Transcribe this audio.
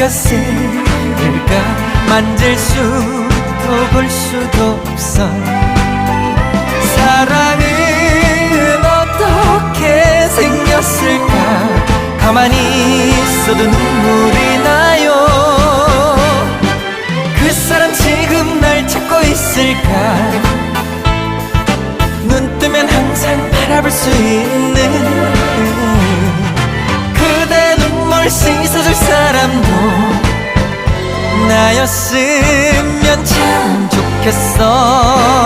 생겼을까 만질 수도 볼 수도 없어. 사랑은 어떻게 생겼을까? 가만히 있어도 눈물이 나요. 그 사람 지금 날 찾고 있을까? 눈 뜨면 항상 바라볼 수 있는 그대 눈물 씻어줄 사람도 나였으면 참 좋겠어